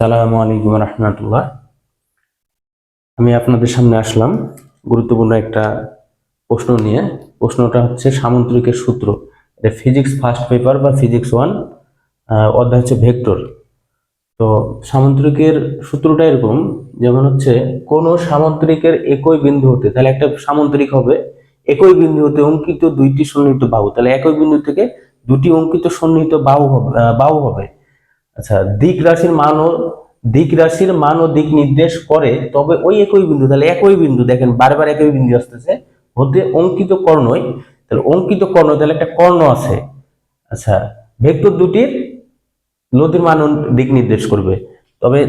সালামু আলাইকুম রহমতুল্লাহ। আমি আপনাদের সামনে আসলাম গুরুত্বপূর্ণ একটা প্রশ্ন নিয়ে। প্রশ্নটা হচ্ছে সামুদ্রিকের সূত্র। এটা ফিজিক্স ফার্স্ট পেপার বা ফিজিক্স ওয়ান অধ্যায় হচ্ছে ভেক্টর তো সামুদ্রিকের সূত্রটা এরকম, যেমন হচ্ছে, কোন সামুদ্রিকের একই বিন্দু হতে, তাহলে একটা সামুদ্রিক হবে একই বিন্দু হতে অঙ্কিত দুইটি সন্নিহিত বাহু, তাহলে একই বিন্দু থেকে দুটি অঙ্কিত সন্নিহিত বাহু হবে বাহু হবে। আচ্ছা দিক রাশির মান ও দিক রাশির মান ও দিক নির্দেশ করে, তবে ওই একই বিন্দু, তাহলে একই বিন্দু, দেখেন বারবার একই বিন্দু আসতেছে, হতে অঙ্কিত কর্ণই, তাহলে অঙ্কিত কর্ণ, তাহলে একটা কর্ণ আছে। আচ্ছা ভেক্টর দুটির নদীর মান দিক নির্দেশ করবে। তবে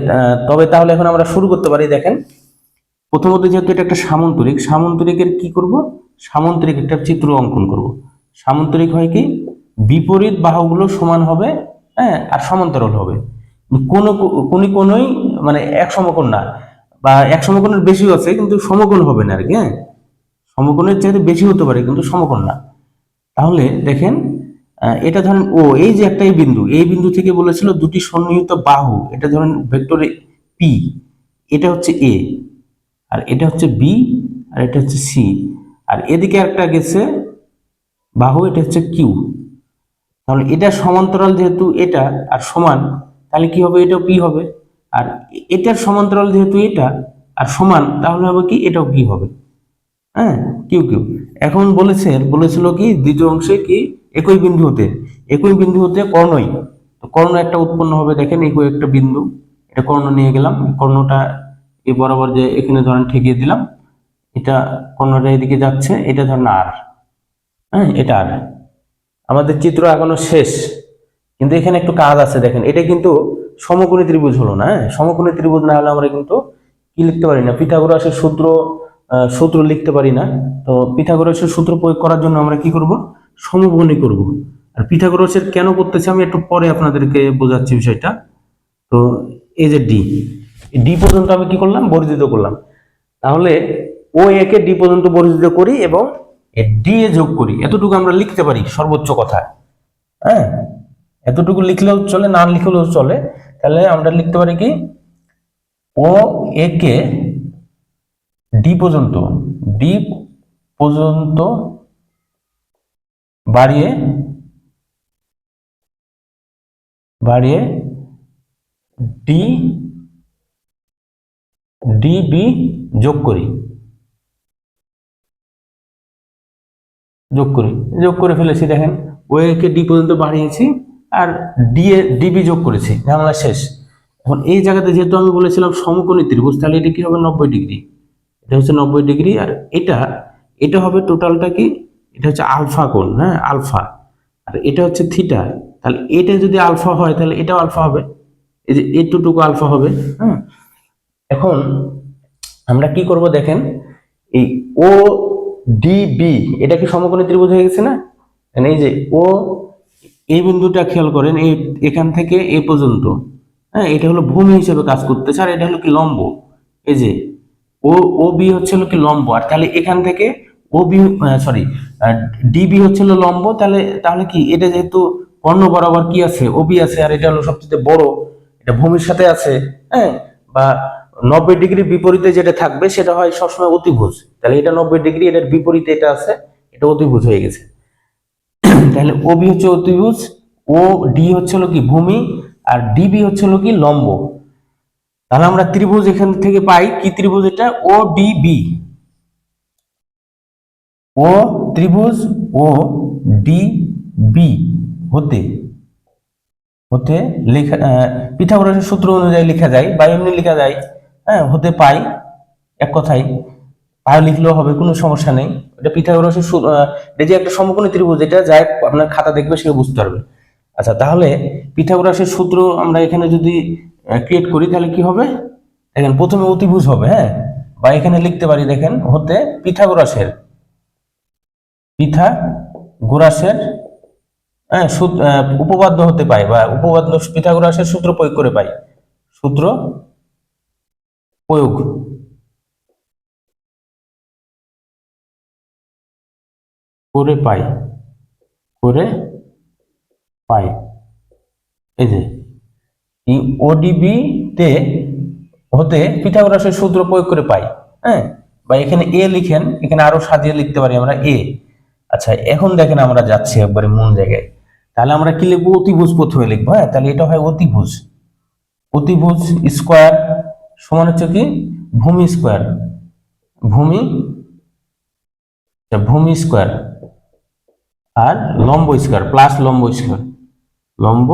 তবে তাহলে এখন আমরা শুরু করতে পারি, দেখেন। প্রথমত যেহেতু এটা একটা সামন্তরিক, সামন্তরিকের কি করব? সামন্তরিক একটা চিত্র অঙ্কন করব। সামন্তরিক হয় কি? বিপরীত বাহুগুলো সমান হবে হ্যাঁ আর সমান্তরাল হবে। কোন কোন কোনই মানে এক সমকোণ না, বা এক সমকোণের বেশি আছে, কিন্তু সমকোণ হবে না আর কি হ্যাঁ। সমকোণের চাইতে বেশি হতে পারে, কিন্তু সমকোণ না। তাহলে দেখেন এটা ধরেন ও, এই যে একটা এই বিন্দু এই বিন্দু থেকে বলেছিল দুটি সন্নিহিত বাহু, এটা ধরেন ভেক্টরে পি এটা হচ্ছে এ আর এটা হচ্ছে বি আর এটা হচ্ছে সি আর এদিকে একটা গেছে বাহু, এটা হচ্ছে কিউ তাহলে এটা সমান্তরাল যেহেতু এটা আর সমান, তাহলে কি হবে? এটাও পি হবে। আর এটার সমান্তরাল যেহেতু এটা আর সমান, তাহলে হবে কি? এটাও কি হবে। হ্যাঁ? কিউ কিউ এখন বলেছে, বলেছিল কি? দ্বিতীয় অংশে কি? একই বিন্দু হতে একই বিন্দু হতে কর্ণই। তো কর্ণ একটা উৎপন্ন হবে, দেখেন একই একটা বিন্দু। এটা কর্ণ নিয়ে গেলাম। কর্ণটা এই বরাবর যে এখানে ধরেন ঠেকিয়ে দিলাম। এটা কর্ণটা এদিকে যাচ্ছে, এটা ধরেন আর হ্যাঁ? এটা আর আমাদের চিত্র এখনও শেষ। কিন্তু এখানে একটু কাজ আছে দেখেন। এটা কিন্তু সমকোণী ত্রিভুজ হলো না হ্যাঁ? সমকোণী ত্রিভুজ না হলে আমরা কিন্তু কি লিখতে পারি না? পিথাগোরাসের সূত্র সূত্র লিখতে পারি না। তো পিথাগোরাসের সূত্র প্রয়োগ করার জন্য আমরা কি করব? সমকোণী করব। আর পিথাগোরাসের কেন করতেছি আমি একটু পরে আপনাদেরকে বোঝাচ্ছি বিষয়টা। তো এই যে ডি ডি পর্যন্ত আমি কি করলাম? বর্ধিত করলাম। তাহলে ও একে ডি পর্যন্ত বর্ধিত করি এবং ডি এ যোগ করি, এতটুকু আমরা লিখতে পারি সর্বোচ্চ কথা হ্যাঁ? এতটুকু লিখলেও চলে, না লিখলেও চলে। তাহলে আমরা লিখতে পারি কি? ও একে ডি পর্যন্ত ডি পর্যন্ত বাড়িয়ে বাড়িয়ে ডি ডিবি যোগ করি। যোগ করি। যোগ করে ফেলেছি, দেখেন। ও কে ডি পর্যন্ত বাড়িয়েছি আর ডি এ ডিবি যোগ করেছি। ঝামেলা শেষ। এখন এই জায়গাতে যেহেতু আমি বলেছিলাম সমকোণী ত্রিভুজ, তাহলে এটা কি হবে? নব্বই ডিগ্রি। এটা হচ্ছে নব্বই ডিগ্রি আর এটা এটা হবে টোটালটা কি? এটা হচ্ছে আলফা কোণ হ্যাঁ? আলফা। আর এটা হচ্ছে থিটা। তাহলে এটা যদি আলফা হয়, তাহলে এটাও আলফা হবে। এই যে এটুকু আলফা হবে হ্যাঁ এখন আমরা কি করব দেখেন? এই ও ডি বি এটা কি সমকোণী ত্রিভুজ হয়ে গেছে না? মানে এই যে ও এই বিন্দুটা খেয়াল করেন এখান থেকে এ পর্যন্ত হ্যাঁ এটা হলো ভূমি হিসেবে কাজ করতেছে, আর এটা হলো কি লম্ব? এই যে ও ও বি হচ্ছে হলো কি লম্ব, আর তাহলে এখান থেকে ও বি সরি ডিবি হচ্ছে হলো লম্ব, তাহলে তাহলে কি, এটা যেহেতু কর্ণ বরাবর কি আছে? ও বি আছে, আর এটা হলো সবচেয়ে বড়, এটা ভূমির সাথে আছে হ্যাঁ বা নব্বই ডিগ্রি বিপরীতে যেটা থাকবে, সেটা হয় সবসময় অতিভুজ। তাহলে এটা নব্বই ডিগ্রি, এটার বিপরীতে এটা আছে, এটা অতিভুজ হয়ে গেছে। তাহলে ও বি হচ্ছে অতিভুজ ও ডি হচ্ছে হলো কি ভূমি, আর ডিবি হচ্ছে হলো কি লম্ব। তাহলে আমরা ত্রিভুজ এখান থেকে পাই, কি ত্রিভুজ এটা? ও ডিবি ও ত্রিভুজ ও ডি বি হতে হতে লেখা পিথাগোরাসের সূত্র অনুযায়ী লেখা যায়, বা এমনি লেখা যায়। হ্যাঁ হতে পাই। এক কথাই পাই লিখলেও হবে কোনো সমস্যা নেই। এটা পিথাগোরাসের এটা যে একটা সমকোণী ত্রিভুজ এটা যায় আপনার খাতা দেখবে সে বুঝতে পারবে। আচ্ছা তাহলে পিথাগোরাসের সূত্র আমরা এখানে যদি ক্রিয়েট করি তাহলে কি হবে? দেখেন প্রথমে অতিভুজ হবে হ্যাঁ? বা এখানে লিখতে পারি দেখেন হতে পিথাগোরাসের। পিথাগোরাসের হ্যাঁ সূত- আহ, উপপাদ্য হতে পাই বা উপপাদ্য পিথাগোরাসের সূত্র প্রয়োগ করে পাই। সূত্র প্রয়োগ। করে পাই। করে পাই। এই যে ওডিবি তে হতে পিথাগোরাসের সূত্র প্রয়োগ করে পাই হ্যাঁ? বা এখানে এ লিখেন, এখানে আরও সাজিয়ে লিখতে পারি আমরা এ আচ্ছা এখন দেখেন আমরা যাচ্ছি একবারে মূল জায়গায়। তাহলে আমরা কি লিখব? অতিভুজ প্রথমে লিখব হ্যাঁ? তাহলে এটা হয় অতিভুজ। অতিভুজ স্কোয়ার সমান হচ্ছে কি? ভূমি স্কোয়ার। ভূমি ভূমি স্কোয়ার আর লম্ব স্কোয়ার প্লাস লম্ব স্কোয়ার। লম্ব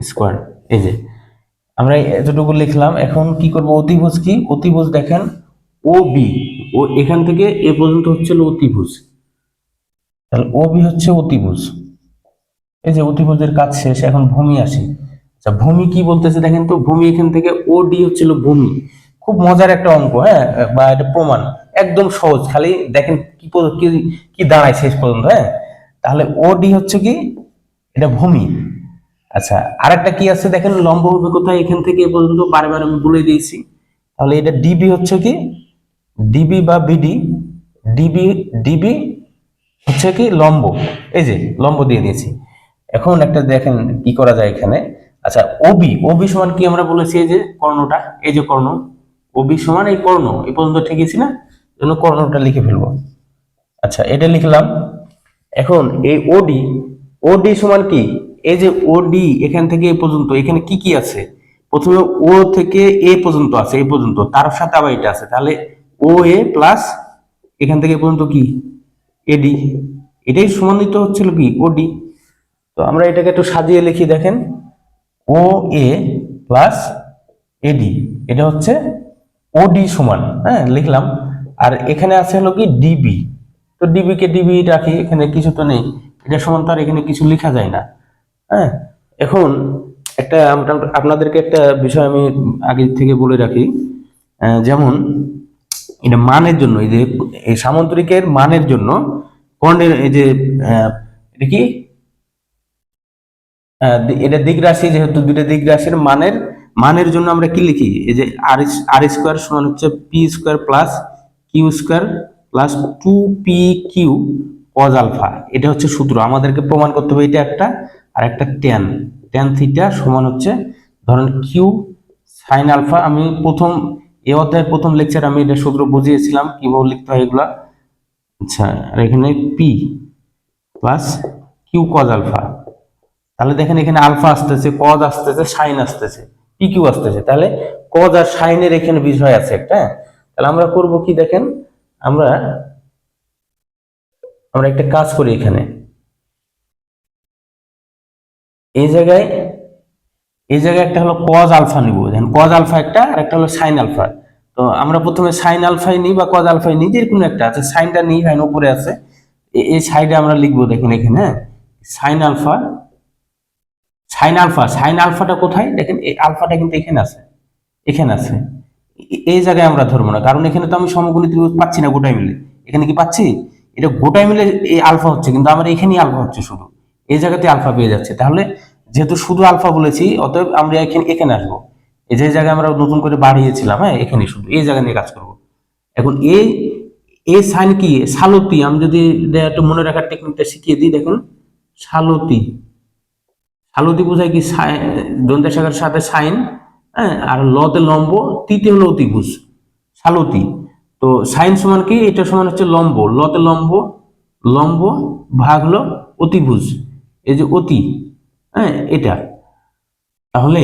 স্কোয়ার। এই যে, আমরা এতটুকু লিখলাম। এখন কি করব? অতিভুজ কি? অতিভুজ দেখেন ও বি ও এখান থেকে এ পর্যন্ত হচ্ছে অতিভুজ। তাহলে ও বি হচ্ছে অতিভুজ। এই যে অতিভুজের কাজ শেষ, এখন ভূমি আসি। আচ্ছা ভূমি কি বলতেছে? দেখেন তো, ভূমি এখান থেকে ও ডি হচ্ছিল ভূমি। খুব মজার একটা অঙ্ক হ্যাঁ? বা এটা প্রমাণ। একদম সহজ, খালি দেখেন কি কি দাঁড়ায় শেষ পর্যন্ত হ্যাঁ? তাহলে ও ডি হচ্ছে কি? এটা ভূমি। আচ্ছা আর একটা কি আছে? দেখেন, লম্ব হবে কোথায় এখান থেকে এ পর্যন্ত বারবার আমি বলে দিয়েছি। তাহলে এটা ডিবি হচ্ছে কি? ডিবি বা বিডি ডিবি ডিবি হচ্ছে কি? লম্ব। এই যে, লম্ব দিয়ে দিয়েছি। এখন একটা দেখেন কি করা যায় এখানে। আচ্ছা ওবি ওবি সমান কি আমরা বলেছি এই যে কর্ণটা? এই যে কর্ণ ওবি সমান এই কর্ণ, এই পর্যন্ত ঠেকেছি না? জন্য কর্ণটা লিখে ফেলব। আচ্ছা এটা লিখলাম। এখন এই ওডি ওডি সমান কি? এই যে ওডি এখান থেকে এ পর্যন্ত, এখানে কি কি আছে? প্রথমে ও থেকে এ পর্যন্ত আছে, এই পর্যন্ত। তার সাথে আবার এটা আছে। তাহলে ও এ প্লাস এখান থেকে এ পর্যন্ত কি? এডি এটাই সমানিত হচ্ছিল কি? ওডি তো আমরা এটাকে একটু সাজিয়ে লিখি, দেখেন। ও এ প্লাস এডি এটা হচ্ছে ওডি সমান হ্যাঁ লিখলাম। আর এখানে আছে হলো কি ডিবি তো ডিবি কে ডিবি রাখি, এখানে কিছু তো নেই। এটা সমান তো আর এখানে কিছু লেখা যায় না। হ্যাঁ এখন একটা আপনাদেরকে একটা বিষয় আমি আগে থেকে বলে রাখি। যেমন এটা মানের জন্য, এই যে, এই সামুদ্রিকের মানের জন্য কর্ণের এই যে এটা কি? এটা দিগরাশি যেহেতু দুইটা দিগরাশির মানের মানের জন্য আমরা কি লিখি? এই যে আর আর স্কোয়ার সমান হচ্ছে P square plus Q square plus two P Q cos alpha. এটা হচ্ছে সূত্র। আমাদেরকে প্রমাণ করতে হবে এটা একটা, আর একটা টেন টেন থিটা সমান হচ্ছে, ধরেন কিউ সাইন আলফা। আমি প্রথম, এ অধ্যায়ের প্রথম লেকচার আমি এটা সূত্র বুঝিয়েছিলাম, কীভাবে লিখতে হয় এগুলা। আচ্ছা আর এখানে P plus Q cos alpha. তাহলে দেখেন এখানে আলফা আসতেছে কজ আসতেছে সাইন আসতেছে পি কিউ আসতেছে। তাহলে কজ আর সাইনের এখানে বিষয় আছে একটা হ্যাঁ? তাহলে আমরা করব কি দেখেন? আমরা আমরা একটা কাজ করি এখানে। এই জায়গায় এই জায়গায় একটা হলো কজ আলফা নিব। দেখেন কজ আলফা একটা আর একটা হলো সাইন আলফা। তো আমরা প্রথমে সাইন আলফাই নিই বা কজ আলফাই নিই, যে কোনো একটা আছে। সাইনটা নিই সাইন উপরে আছে। এই সাইডে আমরা লিখব দেখেন এখানে হ্যাঁ? Sine alpha sine alpha, sine আলফাটা কোথায়? দেখেন, এই আলফাটা কিন্তু এখানে আছে। এখানে আছে। এই জায়গায় আমরা ধরবো না, কারণ এখানে তো আমি সমগুণী ত্রিভুজ পাচ্ছি না গোটাই মিলে। এখানে কি পাচ্ছি? এটা গোটাই মিলে এই আলফা হচ্ছে, কিন্তু আমার এখানেই আলফা হচ্ছে শুধু। এই জায়গাতে আলফা পেয়ে যাচ্ছে। তাহলে যেহেতু শুধু আলফা বলেছি, অতএব আমরা এখানে এখানে আসব। এই যে জায়গায় আমরা নতুন করে বাড়িয়েছিলাম হ্যাঁ এখানে শুধু, এই জায়গা নিয়ে কাজ করব। এখন এই এই সাইন কি? সালতি, আমি যদি একটু মনে রাখার টেকনিকটা শিখিয়ে দিই, দেখুন, সালতি। সালতি বোঝায় কি দন্তের শাখার সাথে সাইন হ্যাঁ আর লতে লম্ব, তিতে হলো অতিভুজ, সালতি। তো সাইন সমান কি? এটা সমান হচ্ছে লম্ব, লতে লম্ব লম্ব ভাগ হলো অতিভুজ, এই যে অতি হ্যাঁ এটা। তাহলে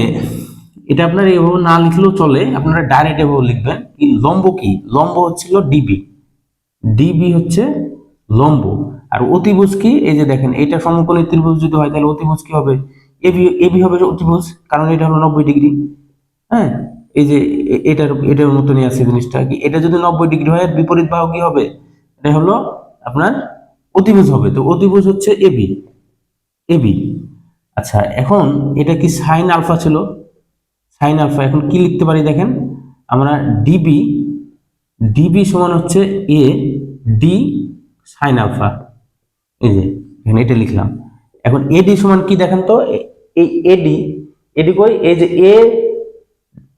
এটা আপনার এভাবে না লিখলেও চলে, আপনারা ডাইরেক্ট এভাবে লিখবেন কি লম্ব কি? লম্ব হচ্ছিল ডিবি ডিবি হচ্ছে লম্ব। আর অতিভুজ কি? এই যে দেখেন, এটা সমকোণী ত্রিভুজ যদি হয় তাহলে অতিভুজ কি হবে? এবি এবি হবে অতিভুজ, কারণ এটা হলো নব্বই ডিগ্রি। হ্যাঁ? এই যে এটার এটার মতনই আছে জিনিসটা কি। এটা যদি নব্বই ডিগ্রি হয়, বিপরীত বাহু কি হবে? এটা হলো আপনার অতিভুজ হবে। তো অতিভুজ হচ্ছে এবি এবি আচ্ছা এখন এটা কি সাইন আলফা ছিল? সাইন আলফা, এখন কি লিখতে পারি দেখেন? আমরা ডিবি ডিবি সমান হচ্ছে এ ডি সাইন আলফা। এই যে, এখানে এটা লিখলাম। এখন এডি সমান কি দেখেন তো? এই এডি এডি কই? এই যে এ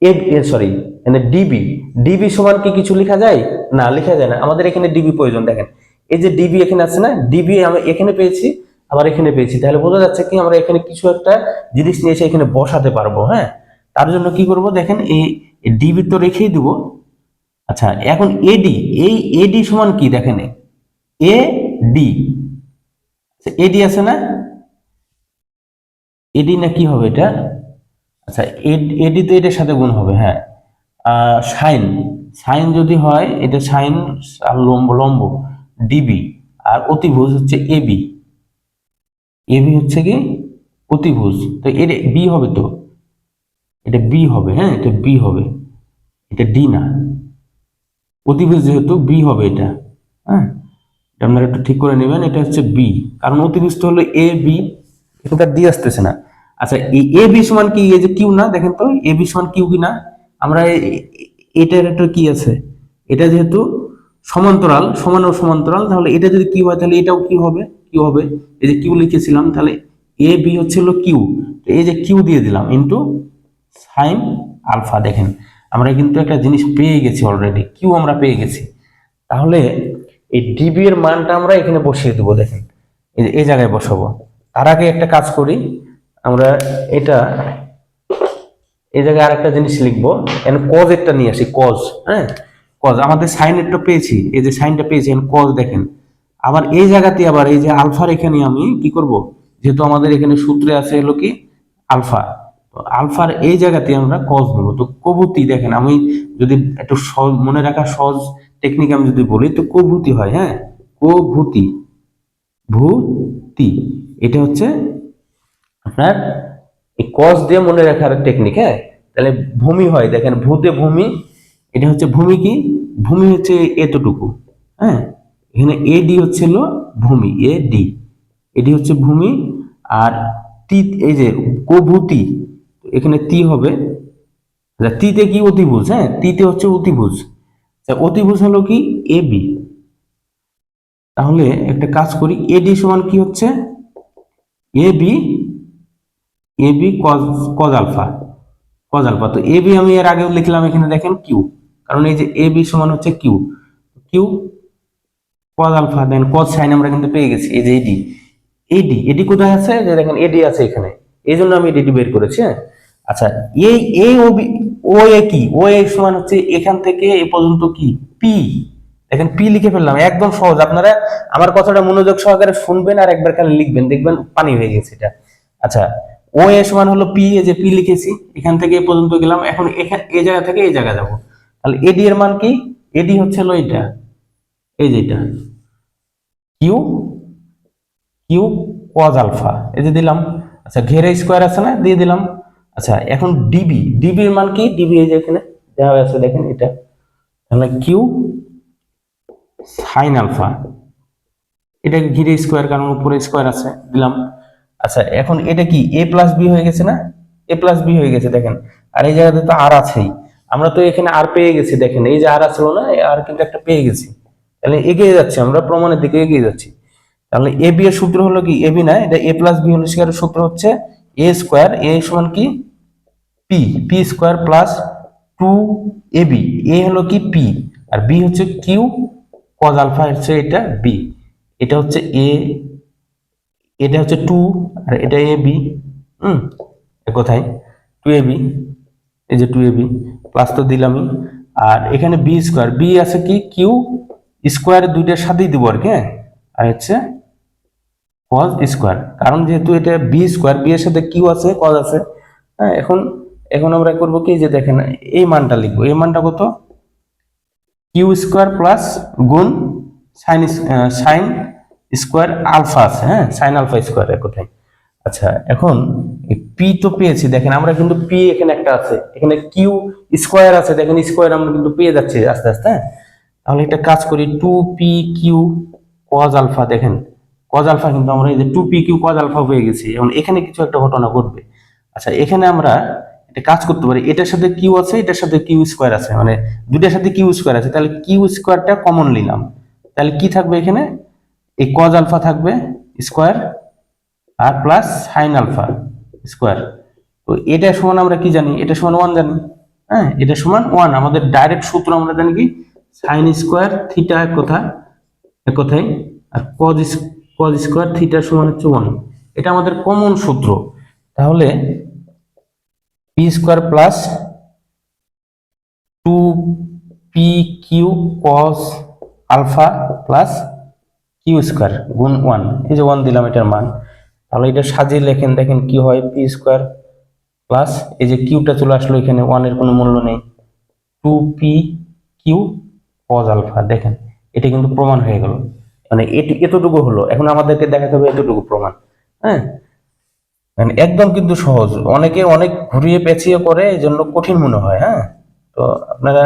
এ সরি মানে ডিবি ডিবি সমান কি কিছু লেখা যায়? না, লেখা যায় না। আমাদের এখানে ডিবি প্রয়োজন, দেখেন। এই যে ডিবি এখানে আছে না? ডিবি আমি এখানে পেয়েছি, আবার এখানে পেয়েছি। তাহলে বোঝা যাচ্ছে কি আমরা এখানে কিছু একটা জিনিস নিয়ে এসে এখানে বসাতে পারব হ্যাঁ? তার জন্য কি করব? দেখেন, এই ডিবি তো রেখেই দিব। আচ্ছা এখন এডি এই এডি সমান কি? দেখেন, এ ডি এডি আছে না? এডি না কি হবে এটা? আচ্ছা এডি তো এটার সাথে গুণ হবে হ্যাঁ। সাইন সাইন যদি হয়, এটা সাইন আর লম্ব লম্ব, ডিবি, আর অতিভুজ হচ্ছে এবি। এবি হচ্ছে কি? অতিভুজ। তো এটা বি হবে তো? এটা বি হবে হ্যাঁ এটা বি হবে। এটা ডি না। অতিভুজ যেহেতু বি হবে এটা হ্যাঁ। আপনারা একটু ঠিক করে নেবেন, এটা হচ্ছে বি। কারণ অতিভুজটা হলো এ বি এটা ডি আসতেছে না। আচ্ছা এই এ বি সমান কি? এই যে কিউ না, দেখেন তো এ বি সমান কিউ কি না? আমরা এটার একটা কি আছে? এটা যেহেতু সমান্তরাল, সমান ও সমান্তরাল, তাহলে এটা যদি কিউ হয়, তাহলে এটাও কি হবে কিউ হবে। এই যে কিউ লিখেছিলাম, তাহলে এ বি হচ্ছিল কিউ তো এই যে কিউ দিয়ে দিলাম ইন্টু সাইন আলফা দেখেন, আমরা কিন্তু একটা জিনিস পেয়ে গেছি অলরেডি কিউ আমরা পেয়ে গেছি। তাহলে এই ডিবি এর মানটা আমরা এখানে বসিয়ে দেবো, দেখেন এই জায়গায় বসাবো। তার আগে একটা কাজ করি, আমরা এটা, এই জায়গায় আরেকটা জিনিস লিখব কজ একটা নিয়ে আসি কজ হ্যাঁ? কজ আমাদের সাইন সাইনেরটা পেয়েছি, এই যে সাইনটা পেয়েছি কজ দেখেন। আবার এই জায়গাতে আবার এই যে আলফার এখানে আমি কি করব? যেহেতু আমাদের এখানে সূত্রে আছে হলো কি? আলফা। আলফার এই জায়গাতে আমরা কজ নেব তো কবুতি দেখেন, আমি যদি একটু মনে রাখা সহজ টেকনিক আমি যদি বলি, তো কভূতি হয় হ্যাঁ? কভূতি ভূতি। এটা হচ্ছে আপনার এই কস দিয়ে মনে রাখার টেকনিক হ্যাঁ? তাহলে ভূমি হয় দেখেন ভূতে ভূমি এটা হচ্ছে ভূমি কি? ভূমি হচ্ছে এতটুকু হ্যাঁ? এখানে এ ডি হচ্ছে হলো ভূমি এ ডি এডি হচ্ছে ভূমি আর তি এই যে কভূতি এখানে তি হবে আচ্ছা তিতে কি অতিভুজ হ্যাঁ? তিতে হচ্ছে অতিভুজ আচ্ছা, অতিভুজ হলো কি? এ বি তাহলে একটা কাজ করি এডি সমান কি হচ্ছে? A B A B cos cos alpha cos alpha তো এ বি আমি এর আগেও লিখলাম এখানে, দেখেন কিউ কারণ এই যে এ বি সমান হচ্ছে Q Q cos alpha then cos sine আমরা কিন্তু পেয়ে গেছি। এই যে এডি এডি এডি কোথায় আছে? যে দেখেন এডি আছে এখানে। এই জন্য আমি এডি বের করেছি হ্যাঁ? আচ্ছা এই এই ও এ কি? ও এ সমান হচ্ছে এখান থেকে এ পর্যন্ত কি? পি দেখেন পি লিখে ফেললাম, একদম সহজ। আপনারা আমার কথাটা মনোযোগ সহকারে শুনবেন আর একবার খালি লিখবেন, দেখবেন পানি হয়ে গেছে এটা। আচ্ছা ও এ সমান হলো পি এ যে পি লিখেছি, এখান থেকে এ পর্যন্ত গেলাম, এখন এখান এই জায়গা থেকে এই জায়গা যাব। তাহলে এডি এর মান কি? এডি হচ্ছে হলো এটা। এই যেটা কিউ কিউ কজ আলফা এই যে দিলাম। আচ্ছা ঘেরে স্কোয়ার আছে না? দিয়ে দিলাম। আচ্ছা এখন ডিবি ডিবির মান কি? ডিবি এই যে এখানে দেওয়া আছে, দেখেন এটা। তাহলে কিউ সাইন আলফা। এটাকে ঘিরে স্কোয়ার কারণ উপরে স্কোয়ার আছে, দিলাম। আচ্ছা এখন এটা কি এ প্লাস বি হয়ে গেছে না? এ প্লাস বি হয়ে গেছে, দেখেন। আর এই জায়গাতে তো আর আছেই। আমরা তো এখানে আর পেয়ে গেছি, দেখেন। এই যে আর আসলো না আর কিন্তু একটা পেয়ে গেছি। তাহলে এগিয়ে যাচ্ছি, আমরা প্রমাণের দিকে এগিয়ে যাচ্ছি। তাহলে এ বি এর সূত্র হলো কি এ বি না? এটা এ প্লাস বি অনুষ্কারের সূত্র হচ্ছে এ স্কোয়ার এ সমান কি? P P square plus two A B A হলো কি পি আর বি হচ্ছে কিউ কজ আলফা হচ্ছে এটা বি এটা হচ্ছে এ এটা হচ্ছে টু আর এটা এ বি হুম? কোথায়? টু এ বি এই যে টু এ বি প্লাস তো দিলামই। আর এখানে বি স্কোয়ার বি আছে কি? কিউ স্কোয়ার দুইটার সাথেই দিব আর কি হ্যাঁ? আর হচ্ছে কজ স্কোয়ার কারণ যেহেতু এটা বি স্কোয়ার বি এর সাথে কিউ আছে কজ আছে হ্যাঁ? এখন এখন আমরা করব কি? যে দেখেন, এই মানটা লিখব। এই মানটা কত? কিউ স্কোয়ার প্লাস গুণ সাইন সাইন স্কোয়ার আলফা আছে হ্যাঁ? সাইন আলফা স্কোয়ার কোথায়? আচ্ছা এখন পি তো পেয়েছি। দেখেন, আমরা কিন্তু পি এখানে একটা আছে। এখানে কিউ স্কোয়ার আছে। দেখেন, স্কোয়ার আমরা কিন্তু পেয়ে যাচ্ছি আস্তে আস্তে হ্যাঁ? তাহলে একটা কাজ করি two P Q cos alpha, দেখেন কজ আলফা কিন্তু আমরা এই যে two P Q cos alpha হয়ে গেছি। এবং এখানে কিছু একটা ঘটনা ঘটবে। আচ্ছা এখানে আমরা একটা কাজ করতে পারি, এটার সাথে কিউ আছে, এটার সাথে কিউ স্কোয়ার আছে মানে দুটার সাথে কিউ স্কোয়ার আছে, তাহলে কিউ স্কোয়ারটা কমন নিলাম। তাহলে কি থাকবে এখানে? এই কজ আলফা থাকবে স্কোয়ার আর প্লাস সাইন আলফা স্কোয়ার তো এটা সমান আমরা কি জানি? এটা সমান ওয়ান জানি। হ্যাঁ এটা সমান ওয়ান আমাদের ডাইরেক্ট সূত্র আমরা জানি কি? সাইন স্কোয়ার থিটা কথা কথায় আর কজ কজ স্কোয়ার থিটা সমান হচ্ছে ওয়ান এটা আমাদের কমন সূত্র। তাহলে P square plus two P Q cos alpha plus Q square গুণ ওয়ান। এই যে ওয়ান দিলাম এটার মান। তাহলে এটা সাজিয়ে লেখেন, দেখেন কি হয়, পি স্কোয়ার প্লাস এই যে কিউটা চলে আসলো এখানে ওয়ানের কোনো মূল্য নেই। Two P Q cos alpha, দেখেন, এটা কিন্তু প্রমাণ হয়ে গেল। মানে এটি, এতটুকু হলো। এখন আমাদেরকে দেখাতে হবে এতটুকু প্রমাণ হ্যাঁ? মানে একদম কিন্তু সহজ। অনেকে অনেক ঘুরিয়ে পেঁচিয়ে করে এই জন্য কঠিন মনে হয় হ্যাঁ? তো আপনারা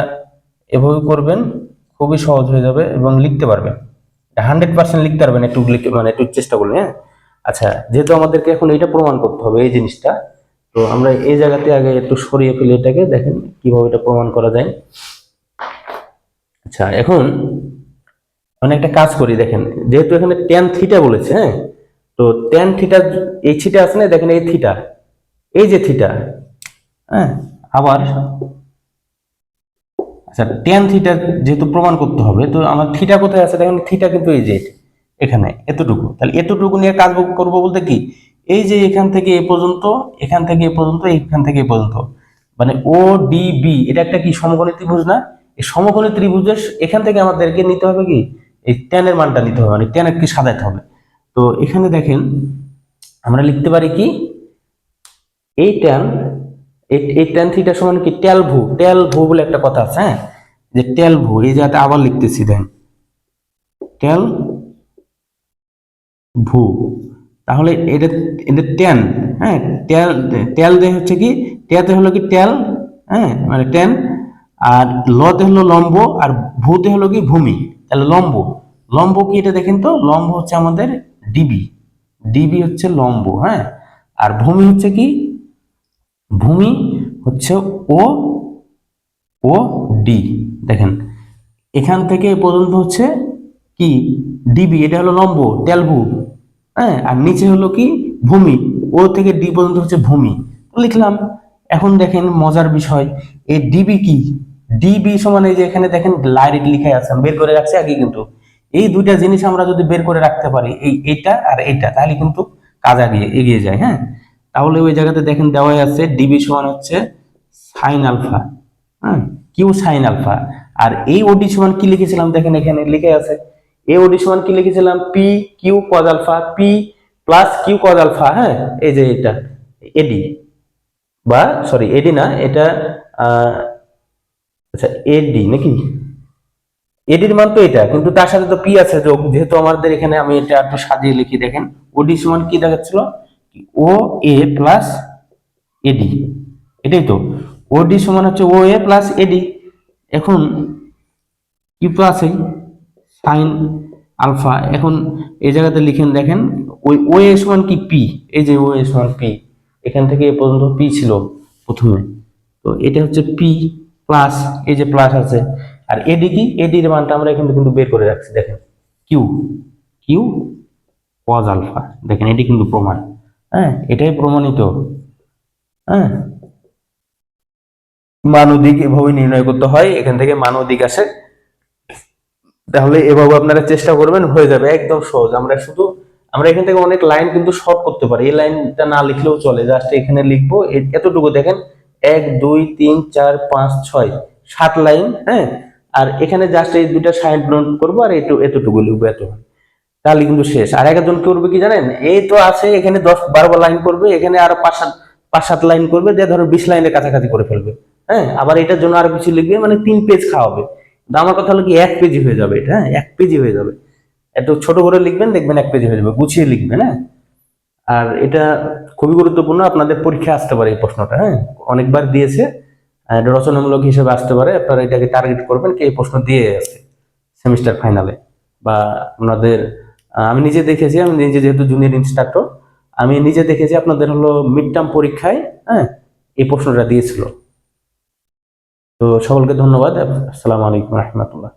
এভাবে করবেন, খুবই সহজ হয়ে যাবে এবং লিখতে পারবেন। হান্ড্রেড পার্সেন্ট লিখতে পারবেন, একটু মানে একটু চেষ্টা করলে হ্যাঁ? আচ্ছা যেহেতু আমাদেরকে এখন এটা প্রমাণ করতে হবে, এই জিনিসটা, তো আমরা এই জায়গাতে আগে একটু সরিয়ে ফেলি এটাকে, দেখেন কীভাবে এটা প্রমাণ করা যায়। আচ্ছা এখন মানে একটা কাজ করি, দেখেন, যেহেতু এখানে টেন থিটা বলেছে হ্যাঁ? তো টেন থিটা এই থিটা আছে না, দেখেন এই থিটা এই যে থিটা হ্যাঁ? আবার আচ্ছা টেন থিটা যেহেতু প্রমাণ করতে হবে, তো আমার থিটা কোথায় আছে? দেখেন থিটা কিন্তু এই যে এখানে, এতটুকু। তাহলে এতটুকু নিয়ে কাজ করব বলতে কি? এই যে এখান থেকে এ পর্যন্ত, এখান থেকে এ পর্যন্ত এখান থেকে এ পর্যন্ত। মানে ও ডি বি এটা একটা কি সমকোণী ত্রিভুজ না? এই সমকোণী ত্রিভুজের এখান থেকে আমাদেরকে নিতে হবে কি? এই টেনের মানটা নিতে হবে মানে টেন কি সাজাইতে হবে। তো এখানে দেখেন, আমরা লিখতে পারি কি? এই ট্যান এই ট্যান থিটা সমান কি? টেল ভু বলে একটা কথা আছে হ্যাঁ? যে টেল ভু, এই জায়গাতে আবার লিখতেছি, দেন। টেল ভু, তাহলে এটা এটা টেন হ্যাঁ? টেল টেল দিয়ে হচ্ছে কি? টেতে হলো কি টেল হ্যাঁ? মানে টেন আর লতে হলো লম্ব, আর ভূতে হলো কি ভূমি। তাহলে লম্ব লম্ব কি এটা দেখেন তো? লম্ব হচ্ছে আমাদের ডিবি ডিবি হচ্ছে লম্ব হ্যাঁ? আর ভূমি হচ্ছে কি? ভূমি হচ্ছে ও ও ডি দেখেন। এখান থেকে পর্যন্ত হচ্ছে কি? ডিবি এটা হলো লম্ব টেলভু হ্যাঁ? আর নিচে হলো কি? ভূমি ও থেকে ডি পর্যন্ত হচ্ছে ভূমি। লিখলাম, এখন দেখেন মজার বিষয়, এই ডিবি কি? ডিবি সমান এই যে এখানে দেখেন লাইট লিখে আছে বের করে রাখছি আগে কিন্তু। এই দুইটা জিনিস আমরা যদি বের করে রাখতে পারি, এই এটা আর এটা, তাহলে কিন্তু কাজ এগিয়ে এগিয়ে যায় হ্যাঁ? তাহলে ওই জায়গাতে দেখেন দেওয়াই আছে ডিবি সমান হচ্ছে সাইন আলফা হ্যাঁ? Q sine alpha. আর এই ওডি সমান কি লিখেছিলাম? দেখেন এখানে লিখে আছে। এই ওডি সমান কি লিখেছিলাম? P Q cos alpha, P plus Q cos alpha হ্যাঁ? এই যে এটা, এডি বা, সরি, এডি না, এটা আচ্ছা এডি, নাকি? এডির মান তো এটা, কিন্তু তার সাথে তো পি আছে যোগ যেহেতু আমাদের এখানে আমি এটা একটু সাজিয়ে লিখি, দেখেন ওডি সমান কি দেখাচ্ছিল? ও এ প্লাস এডি এটাই তো। ওডি সমান হচ্ছে ও এ প্লাস এডি এখন কি তো আছেই সাইন আলফা এখন এই জায়গাতে লিখেন, দেখেন, ওই ও এ সমান কি পি এই যে ও এ সমান পি এখান থেকে এ পর্যন্ত পি ছিল প্রথমে। তো এটা হচ্ছে পি প্লাস এই যে প্লাস আছে আর এডি কি? এডির মানটা আমরা এখানে কিন্তু বের করে রাখছি, দেখেন। কিউ কিউ কজ আলফা দেখেন, এটি কিন্তু প্রমাণ। হ্যাঁ এটাই প্রমাণিত। হ্যাঁ। মানদিক এভাবে নির্ণয় করতে হয়, এখান থেকে মানদিক আসে। তাহলে এভাবে আপনারা চেষ্টা করবেন, হয়ে যাবে একদম সহজ। আমরা শুধু, আমরা এখান থেকে অনেক লাইন কিন্তু শর্ট করতে পারি। এই লাইনটা না লিখলেও চলে। জাস্ট এখানে লিখব এতটুকু দেখেন। এক, দুই, তিন, চার, পাঁচ, ছয়, সাত লাইন হ্যাঁ? আর এখানে জাস্ট এই দুইটা সাইড নোট করব আর এটু এতটুকু লিখব এত। তাহলে কিন্তু শেষ। আর একজন করবে কি জানেন? এই তো আছে, এখানে দশ বারো লাইন করবে, এখানে আরও পাঁচ সাত পাঁচ সাত লাইন করবে, দিয়ে ধরো বিশ লাইনের কাছাকাছি করে ফেলবে। হ্যাঁ? আবার এটার জন্য আরও কিছু লিখবে মানে তিন পেজ খাওয়াবে। আমার কথা হলো কি, এক পেজি হয়ে যাবে এটা হ্যাঁ? এক পেজি হয়ে যাবে। একটু ছোট করে লিখবেন, দেখবেন এক পেজি হয়ে যাবে। গুছিয়ে লিখবেন হ্যাঁ? আর এটা খুবই গুরুত্বপূর্ণ, আপনাদের পরীক্ষা আসতে পারে এই প্রশ্নটা হ্যাঁ? অনেকবার দিয়েছে। রচনামূলক হিসেবে আসতে পারে। আপনারা এটাকে টার্গেট করবেন কি এই প্রশ্ন দিয়ে আছে সেমিস্টার ফাইনালে বা আপনাদের আমি নিজে দেখেছি, আমি নিজে যেহেতু জুনিয়র ইনস্ট্রাক্টর আমি নিজে দেখেছি আপনাদের হলো মিড টার্ম পরীক্ষায় হ্যাঁ এই প্রশ্নটা দিয়েছিল। তো সকলকে ধন্যবাদ। আসসালামু আলাইকুম রহমতুল্লাহ।